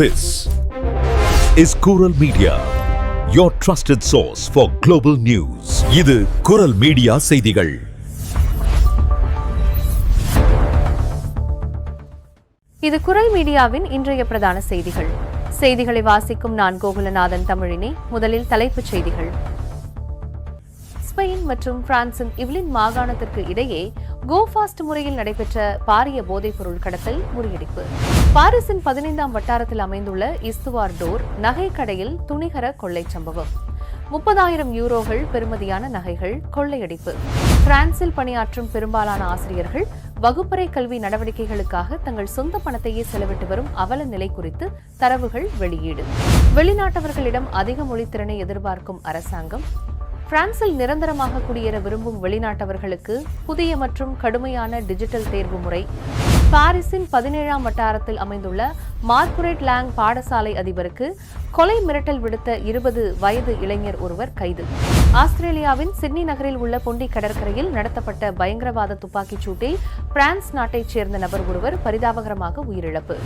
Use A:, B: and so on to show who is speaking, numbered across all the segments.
A: This is Kural Media, your trusted source for global news. இது குரல் media செய்திகள்.
B: இது குரல் மீடியாவின் இன்றைய பிரதான செய்திகள். செய்திகளை வாசிக்கும் நான் கோகுலநாதன் தமிழினி முதலில் தலைப்புச் செய்திகள். ஸ்பெயின் மற்றும் பிரான்சின் இவ்லின் மாகாணத்திற்கு இடையே கோ ஃபாஸ்ட் முறையில் நடைபெற்ற பாரிய போதைப்பொருள் கடத்தல் முறியடிப்பு. பாரிஸின் பதினைந்தாம் வட்டாரத்தில் அமைந்துள்ள இஸ்துவார் டோர் நகை கடையில் துணிகர கொள்ளைச் சம்பவம். முப்பதாயிரம் யூரோகள் பெறுமதியான நகைகள் கொள்ளையடிப்பு. பிரான்சில் பணியாற்றும் பெரும்பாலான ஆசிரியர்கள் வகுப்பறை கல்வி நடவடிக்கைகளுக்காக தங்கள் சொந்த பணத்தையே செலவிட்டு வரும் அவல நிலை குறித்து தரவுகள் வெளியீடு. வெளிநாட்டவர்களிடம் அதிக மொழித்திறனை எதிர்பார்க்கும் அரசாங்கம் பிரான்சில் நிரந்தரமாக குடியேற விரும்பும் வெளிநாட்டவர்களுக்கு புதிய மற்றும் கடுமையான டிஜிட்டல் தேர்வு முறை பாரிஸின் பதினேழாம் வட்டாரத்தில் அமைந்துள்ள மார்குரேட் லாங் பாடசாலை அதிபருக்கு கொலை மிரட்டல் விடுத்த இருபது வயது இளைஞர் ஒருவர் கைது. ஆஸ்திரேலியாவின் சிட்னி நகரில் உள்ள பொண்டி கடற்கரையில் நடத்தப்பட்ட பயங்கரவாத துப்பாக்கிச் சூட்டில் பிரான்ஸ் நாட்டைச் சேர்ந்த நபர் ஒருவர் பரிதாபகரமாக உயிரிழப்பு.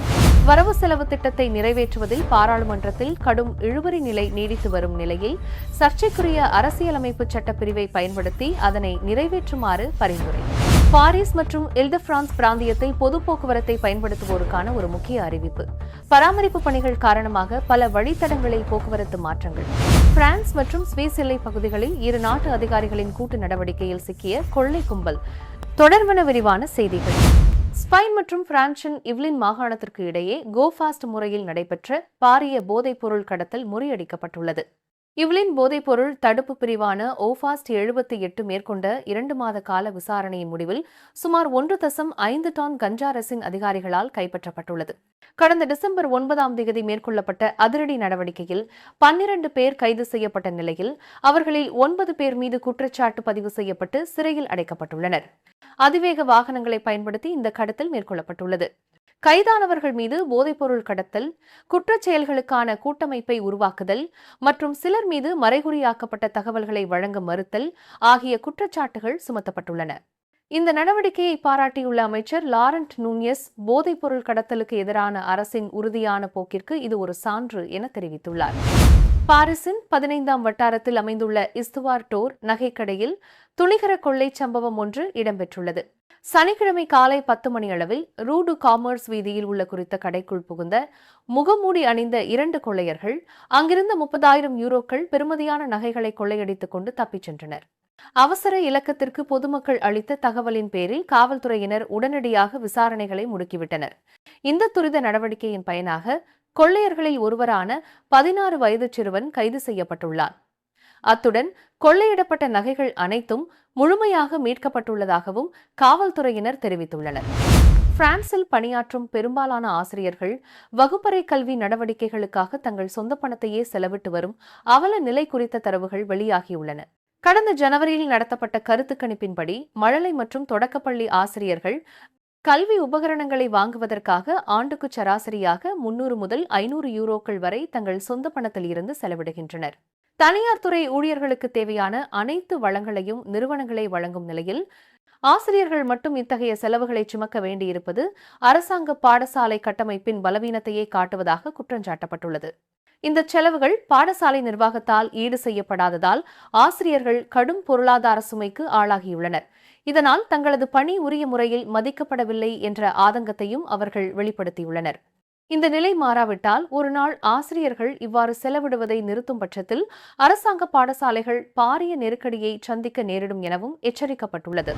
B: வரவு செலவு திட்டத்தை நிறைவேற்றுவதில் பாராளுமன்றத்தில் கடும் இழுபறி நிலை நீடித்து வரும் நிலையில் சர்ச்சைக்குரிய அரசியலமைப்பு சட்டப்பிரிவை பயன்படுத்தி அதனை நிறைவேற்றுமாறு பரிந்துரை. பாரிஸ் மற்றும் இல்த பிரான்ஸ் பிராந்தியத்தை பொது போக்குவரத்தை பயன்படுத்துவோருக்கான ஒரு முக்கிய அறிவிப்பு. பராமரிப்பு பணிகள் காரணமாக பல வழித்தடங்களில் போக்குவரத்து மாற்றங்கள். பிரான்ஸ் மற்றும் ஸ்விஸ் எல்லை பகுதிகளில் இரு நாட்டு அதிகாரிகளின் கூட்டு நடவடிக்கையில் சிக்கிய கொள்ளை கும்பல். தொடர்வன விரிவான செய்திகள். ஸ்பெயின் மற்றும் பிரான்சின் இவ்லின் மாகாணத்திற்கு இடையே கோஃபாஸ்ட் முறையில் நடைபெற்ற பாரிய போதைப் பொருள் கடத்தல் முறியடிக்கப்பட்டுள்ளது. இவளின் போதைப்பொருள் தடுப்பு பிரிவான ஓஃபாஸ்ட் எழுபத்தி எட்டு மேற்கொண்ட இரண்டு மாத கால விசாரணையின் முடிவில் சுமார் ஒன்று தசம் ஐந்து டான் கஞ்சா ரசின் அதிகாரிகளால் கைப்பற்றப்பட்டுள்ளது. கடந்த டிசம்பர் ஒன்பதாம் தேதி மேற்கொள்ளப்பட்ட அதிரடி நடவடிக்கையில் பன்னிரண்டு பேர் கைது செய்யப்பட்ட நிலையில் அவர்களில் ஒன்பது பேர் மீது குற்றச்சாட்டு பதிவு செய்யப்பட்டு சிறையில் அடைக்கப்பட்டுள்ளனர். அதிவேக வாகனங்களை பயன்படுத்தி இந்த கடத்தல் மேற்கொள்ளப்பட்டுள்ளது. கைதானவர்கள் மீது போதைப்பொருள் கடத்தல் குற்றச் செயல்களுக்கான கூட்டமைப்பை உருவாக்குதல் மற்றும் சிலர் மீது மறைகுறியாக்கப்பட்ட தகவல்களை வழங்க மறுத்தல் ஆகிய குற்றச்சாட்டுகள் சுமத்தப்பட்டுள்ளன. இந்த நடவடிக்கையை பாராட்டியுள்ள அமைச்சர் லாரண்ட் நூனியஸ் போதைப்பொருள் கடத்தலுக்கு எதிரான அரசின் உறுதியான போக்கிற்கு இது ஒரு சான்று என தெரிவித்துள்ளார். பாரிஸின் பதினைந்தாம் வட்டாரத்தில் அமைந்துள்ள இஸ்துவார் டோர் நகைக்கடையில் துணிகர கொள்ளை சம்பவம் ஒன்று இடம்பெற்றுள்ளது. சனிக்கிழமை காலை பத்து மணி அளவில் ரூடு காமர்ஸ் வீதியில் உள்ள குறித்த கடைக்குள் புகுந்த முகமூடி அணிந்த இரண்டு கொள்ளையர்கள் அங்கிருந்த முப்பதாயிரம் யூரோக்கள் பெறுமதியான நகைகளை கொள்ளையடித்துக் கொண்டு தப்பிச் சென்றனர். அவசர இலக்கத்திற்கு பொதுமக்கள் அளித்த தகவலின் பேரில் காவல்துறையினர் உடனடியாக விசாரணைகளை முடுக்கிவிட்டனர். இந்த துரித நடவடிக்கையின் பயனாக கொள்ளையர்களில் ஒருவரான பதினாறு வயது சிறுவன் கைது செய்யப்பட்டுள்ளான். அத்துடன் கொள்ளையிடப்பட்ட நகைகள் அனைத்தும் முழுமையாக மீட்கப்பட்டுள்ளதாகவும் காவல்துறையினர் தெரிவித்துள்ளனர். பிரான்சில் பணியாற்றும் பெரும்பாலான ஆசிரியர்கள் வகுப்பறை கல்வி நடவடிக்கைகளுக்காக தங்கள் சொந்த பணத்தையே செலவிட்டு வரும் அவல நிலை குறித்த தரவுகள் வெளியாகியுள்ளன. கடந்த ஜனவரியில் நடத்தப்பட்ட கருத்து கணிப்பின்படி மழலை மற்றும் தொடக்கப்பள்ளி ஆசிரியர்கள் கல்வி உபகரணங்களை வாங்குவதற்காக ஆண்டுக்கு சராசரியாக முன்னூறு முதல் ஐநூறு யூரோக்கள் வரை தங்கள் சொந்த பணத்தில் இருந்து செலவிடுகின்றனர். தனியார் துறை ஊழியர்களுக்கு தேவையான அனைத்து வளங்களையும் நிறுவனங்களை வழங்கும் நிலையில் ஆசிரியர்கள் மட்டும் இத்தகைய செலவுகளை சுமக்க வேண்டியிருப்பது அரசாங்க பாடசாலை கட்டமைப்பின் பலவீனத்தையே காட்டுவதாக குற்றஞ்சாட்டப்பட்டுள்ளது. இந்த செலவுகள் பாடசாலை நிர்வாகத்தால் ஈடு செய்யப்படாததால் ஆசிரியர்கள் கடும் பொருளாதார சுமைக்கு ஆளாகியுள்ளனர். இதனால் தங்களது பணி உரிய முறையில் மதிக்கப்படவில்லை என்ற ஆதங்கத்தையும் அவர்கள் வெளிப்படுத்தியுள்ளனர். இந்த நிலை மாறாவிட்டால் ஒரு நாள் ஆசிரியர்கள் இவ்வாறு செலவிடுவதை நிறுத்தும் பட்சத்தில் அரசாங்க பாடசாலைகள் பாரிய நெருக்கடியை சந்திக்க நேரிடும் எனவும் எச்சரிக்கப்பட்டுள்ளது.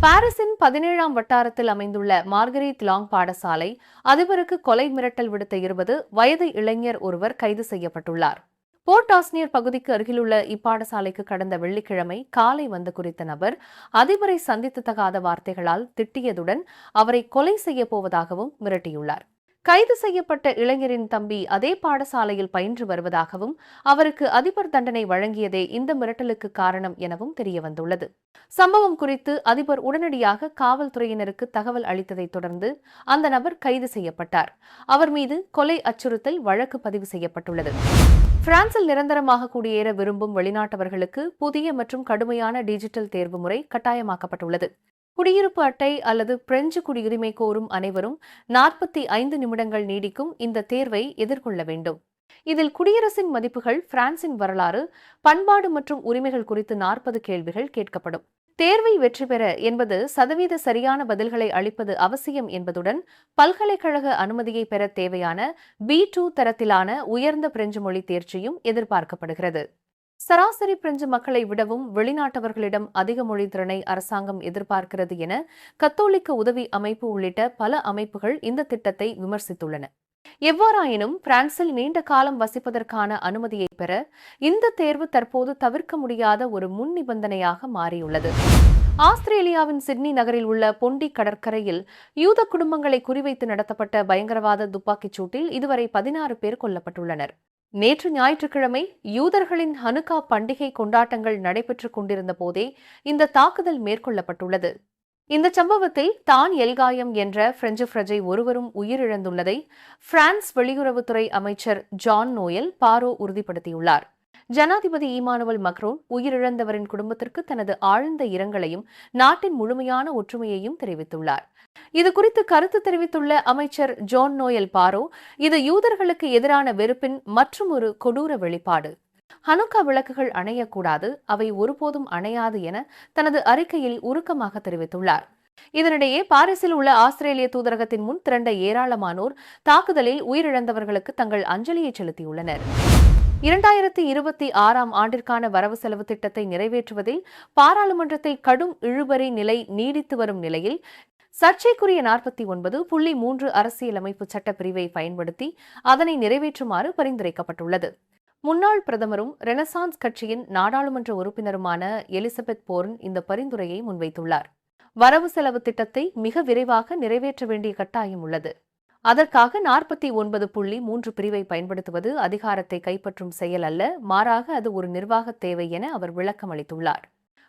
B: பாரிஸின் பதினேழாம் வட்டாரத்தில் அமைந்துள்ள மார்கரீத் லாங் பாடசாலை அதிபருக்கு கொலை மிரட்டல் விடுத்த இருபது வயது இளைஞர் ஒருவர் கைது செய்யப்பட்டுள்ளார். போர்ட் ஆஸ்னியர் பகுதிக்கு அருகிலுள்ள இப்பாடசாலைக்கு கடந்த வெள்ளிக்கிழமை காலை வந்து குறித்த நபர் அதிபரை சந்தித்து தகாத வார்த்தைகளால் திட்டியதுடன் அவரை கொலை செய்யப்போவதாகவும் மிரட்டியுள்ளார். கைது செய்யப்பட்ட இளைஞரின் தம்பி அதே பாடசாலையில் பயின்று வருவதாகவும் அவருக்கு அதிபர் தண்டனை வழங்கியதே இந்த மிரட்டலுக்கு காரணம் எனவும் தெரியவந்துள்ளது. சம்பவம் குறித்து அதிபர் உடனடியாக காவல்துறையினருக்கு தகவல் அளித்ததைத் தொடர்ந்து அந்த நபர் கைது செய்யப்பட்டார். அவர் மீது கொலை அச்சுறுத்தல் வழக்கு பதிவு செய்யப்பட்டுள்ளது. பிரான்சில் நிரந்தரமாக குடியேற விரும்பும் வெளிநாட்டவர்களுக்கு புதிய மற்றும் கடுமையான டிஜிட்டல் தேர்வு முறை கட்டாயமாக்கப்பட்டுள்ளது. குடியிருப்பு அட்டை அல்லது பிரெஞ்சு குடியுரிமை கோரும் அனைவரும் நாற்பத்தி ஐந்து நிமிடங்கள் நீடிக்கும் இந்த தேர்வை எதிர்கொள்ள வேண்டும். இதில் குடியரசின் மதிப்புகள் பிரான்சின் வரலாறு பண்பாடு மற்றும் உரிமைகள் குறித்து நாற்பது கேள்விகள் கேட்கப்படும். தேர்வை வெற்றி பெற என்பது சதவீத சரியான பதில்களை அளிப்பது அவசியம் என்பதுடன் பல்கலைக்கழக அனுமதியை பெற தேவையான பி டூ தரத்திலான உயர்ந்த பிரெஞ்சு மொழி தேர்ச்சியும் எதிர்பார்க்கப்படுகிறது. சராசரி பிரெஞ்சு மக்களை விடவும் வெளிநாட்டவர்களிடம் அதிக மொழி திறனை அரசாங்கம் எதிர்பார்க்கிறது என கத்தோலிக்க உதவி அமைப்பு உள்ளிட்ட பல அமைப்புகள் இந்த திட்டத்தை விமர்சித்துள்ளன. எவ்வாறாயினும் பிரான்சில் நீண்ட காலம் வசிப்பதற்கான அனுமதியை பெற இந்த தேர்வு தற்போது தவிர்க்க முடியாத ஒரு முன் நிபந்தனையாக மாறியுள்ளது. ஆஸ்திரேலியாவின் சிட்னி நகரில் உள்ள பொண்டி கடற்கரையில் யூத குடும்பங்களை குறிவைத்து நடத்தப்பட்ட பயங்கரவாத துப்பாக்கிச் சூட்டில் இதுவரை பதினாறு பேர் கொல்லப்பட்டுள்ளனர். நேற்று ஞாயிற்றுக்கிழமை யூதர்களின் ஹனுகா பண்டிகை கொண்டாட்டங்கள் நடைபெற்றுக் கொண்டிருந்த போதே இந்த தாக்குதல் மேற்கொள்ளப்பட்டுள்ளது. இந்த சம்பவத்தில் தான் எல்காயம் என்ற பிரெஞ்சு பிரஜை ஒருவரும் உயிரிழந்துள்ளதை பிரான்ஸ் வெளியுறவுத்துறை அமைச்சர் ஜான் நோயல் பாரோ உறுதிப்படுத்தியுள்ளார். ஜனாதிபதி ஈமானுவல் மக்ரோன் உயிரிழந்தவரின் குடும்பத்திற்கு தனது ஆழ்ந்த இரங்கலையும் நாட்டின் முழுமையான ஒற்றுமையையும் தெரிவித்துள்ளார். இது குறித்து கருத்து தெரிவித்துள்ள அமைச்சர் ஜான் நோயல் பாரோ இது யூதர்களுக்கு எதிரான வெறுப்பின் மற்றும் ஒரு கொடூர வெளிப்பாடு. ஹனுக்கா விளக்குகள் அணையக்கூடாது அவை ஒருபோதும் அணையாது என தனது அறிக்கையில் உருக்கமாக தெரிவித்துள்ளார். இதனிடையே பாரிஸில் உள்ள ஆஸ்திரேலிய தூதரகத்தின் முன் திரண்ட ஏராளமானோர் தாக்குதலில் உயிரிழந்தவர்களுக்கு தங்கள் அஞ்சலியை செலுத்தியுள்ளனர். இரண்டாயிரத்தி இருபத்தி ஆறாம் ஆண்டிற்கான வரவு செலவு திட்டத்தை நிறைவேற்றுவதில் பாராளுமன்றத்தை கடும் இழுபறி நிலை நீடித்து வரும் நிலையில் சர்ச்சைக்குரிய நாற்பத்தி ஒன்பது புள்ளி மூன்று அரசியலமைப்பு சட்டப்பிரிவை பயன்படுத்தி அதனை நிறைவேற்றுமாறு பரிந்துரைக்கப்பட்டுள்ளது. முன்னாள் பிரதமரும் ரெனசான்ஸ் கட்சியின் நாடாளுமன்ற உறுப்பினருமான எலிசபெத் போர்ன் இந்த பரிந்துரையை முன்வைத்துள்ளார். வரவு செலவு திட்டத்தை மிக விரைவாக நிறைவேற்ற வேண்டிய கட்டாயம் உள்ளது. அதற்காக நாற்பத்தி ஒன்பது புள்ளி மூன்று பிரிவை பயன்படுத்துவது அதிகாரத்தை கைப்பற்றும் செயல் அல்ல மாறாக அது ஒரு நிர்வாக தேவை என அவர் விளக்கம் அளித்துள்ளார்.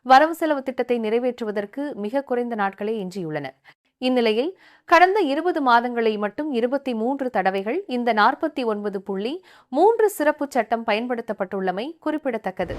B: வரவு செலவு திட்டத்தை நிறைவேற்றுவதற்கு மிக குறைந்த நாட்களே எஞ்சியுள்ளன. இந்நிலையில் கடந்த இருபது மாதங்களை மட்டும் இருபத்தி மூன்று தடவைகள் இந்த நாற்பத்தி ஒன்பது புள்ளி மூன்று சிறப்பு சட்டம் பயன்படுத்தப்பட்டுள்ளமை குறிப்பிடத்தக்கது.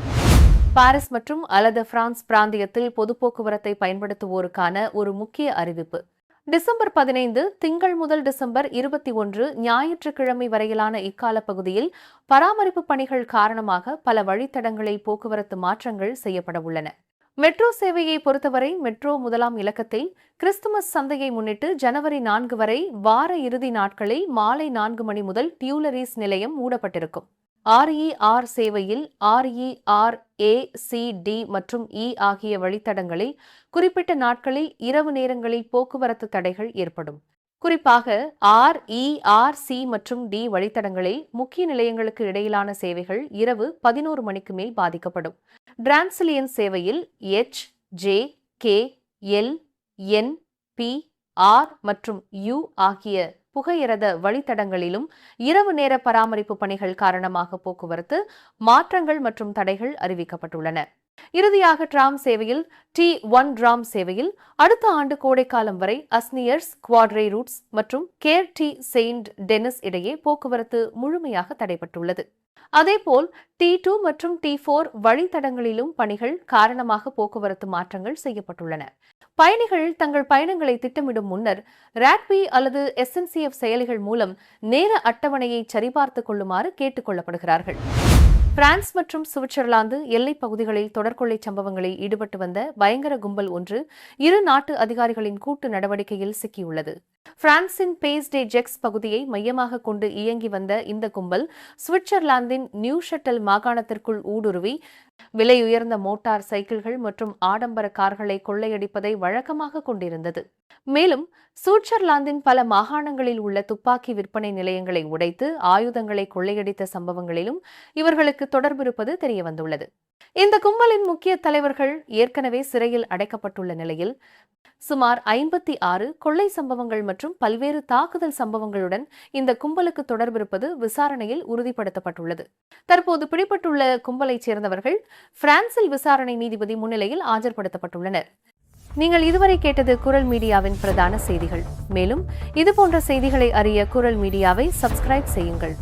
B: பாரிஸ் மற்றும் அலது பிரான்ஸ் பிராந்தியத்தில் பொது போக்குவரத்தை பயன்படுத்துவோருக்கான ஒரு முக்கிய அறிவிப்பு. டிசம்பர் பதினைந்து திங்கள் முதல் டிசம்பர் இருபத்தி ஒன்று ஞாயிற்றுக்கிழமை வரையிலான இக்கால பகுதியில் பராமரிப்பு பணிகள் காரணமாக பல வழித்தடங்களில் போக்குவரத்து மாற்றங்கள் செய்யப்பட உள்ளன. மெட்ரோ சேவையை பொறுத்தவரை மெட்ரோ முதலாம் இலக்கத்தில் கிறிஸ்துமஸ் சந்தையை முன்னிட்டு ஜனவரி நான்கு வரை வார இறுதி நாட்களில் மாலை நான்கு மணி முதல் டியூலரிஸ் நிலையம் மூடப்பட்டிருக்கும். ஆர்இஆர் சேவையில் ஆர்இஆர் ஏ சி டி மற்றும் இ ஆகிய வழித்தடங்களில் குறிப்பிட்ட நாட்களில் இரவு நேரங்களில் போக்குவரத்து தடைகள் ஏற்படும். குறிப்பாக ஆர் இ ஆர் சி மற்றும் டி வழித்தடங்களில் முக்கிய நிலையங்களுக்கு இடையிலான சேவைகள் இரவு பதினோரு மணிக்கு மேல் பாதிக்கப்படும். டிரான்சிலியன் சேவையில் H J K L N P R மற்றும் யு ஆகிய புகையிரத வழித்தடங்களிலும் இரவு நேர பராமரிப்பு பணிகள் காரணமாக போக்குவரத்து மாற்றங்கள் மற்றும் தடைகள் அறிவிக்கப்பட்டுள்ளன. இறுதியாக டிராம் சேவையில் டி ஒன் டிராம் சேவையில் அடுத்த ஆண்டு கோடைக்காலம் வரை அஸ்னியர்ஸ் குவாட்ரே ரூட்ஸ் மற்றும் கேர் டி செயின்ட் டெனிஸ் இடையே போக்குவரத்து முழுமையாக தடைப்பட்டுள்ளது அதேபோல் டி டூ மற்றும் டி போர் வழித்தடங்களிலும் பணிகள் காரணமாக போக்குவரத்து மாற்றங்கள் செய்யப்பட்டுள்ளன. பயணிகள் தங்கள் பயணங்களை திட்டமிடும் முன்னர் ராட்பி அல்லது எஸ்என்சிஎஃப் செயலிகள் மூலம் நேர அட்டவணையை சரிபார்த்துக் கொள்ளுமாறு கேட்டுக் கொள்ளப்படுகிறார்கள். பிரான்ஸ் மற்றும் சுவிட்சர்லாந்து எல்லைப் பகுதிகளில் தொடர்கொள்ளை சம்பவங்களில் ஈடுபட்டு வந்த பயங்கர கும்பல் ஒன்று இரு நாட்டு அதிகாரிகளின் கூட்டு நடவடிக்கையில் சிக்கியுள்ளது. பிரான்சின் பேஸ் டே ஜெக்ஸ் பகுதியை மையமாக கொண்டு இயங்கி வந்த இந்த கும்பல் சுவிட்சர்லாந்தின் நியூ ஷட்டல் மாகாணத்திற்குள் ஊடுருவி விலை உயர்ந்த மோட்டார் சைக்கிள்கள் மற்றும் ஆடம்பர கார்களை கொள்ளையடிப்பதை வழக்கமாக கொண்டிருந்தது. மேலும் சுவிட்சர்லாந்தின் பல மாகாணங்களில் உள்ள துப்பாக்கி விற்பனை நிலையங்களை உடைத்து ஆயுதங்களை கொள்ளையடித்த சம்பவங்களிலும் இவர்களுக்கு தொடர்பிருப்பது தெரியவந்துள்ளது. இந்த கும்பலின் முக்கிய தலைவர்கள் ஏற்கனவே சிறையில் அடைக்கப்பட்டுள்ள நிலையில் சுமார் ஐம்பத்தி ஆறு கொள்ளை சம்பவங்கள் மற்றும் பல்வேறு தாக்குதல் சம்பவங்களுடன் இந்த கும்பலுக்கு தொடர்பிருப்பது விசாரணையில் உறுதிப்படுத்தப்பட்டுள்ளது. தற்போது பிடிபட்டுள்ள கும்பலைச் சேர்ந்தவர்கள் பிரான்சில் விசாரணை நீதிபதி முன்னிலையில் ஆஜர்படுத்தப்பட்டுள்ளனர். நீங்கள் இதுவரை கேட்டது குரல் மீடியாவின் பிரதான செய்திகள். மேலும் இதுபோன்ற செய்திகளை அறிய குரல் மீடியாவை சப்ஸ்கிரைப் செய்யுங்கள்.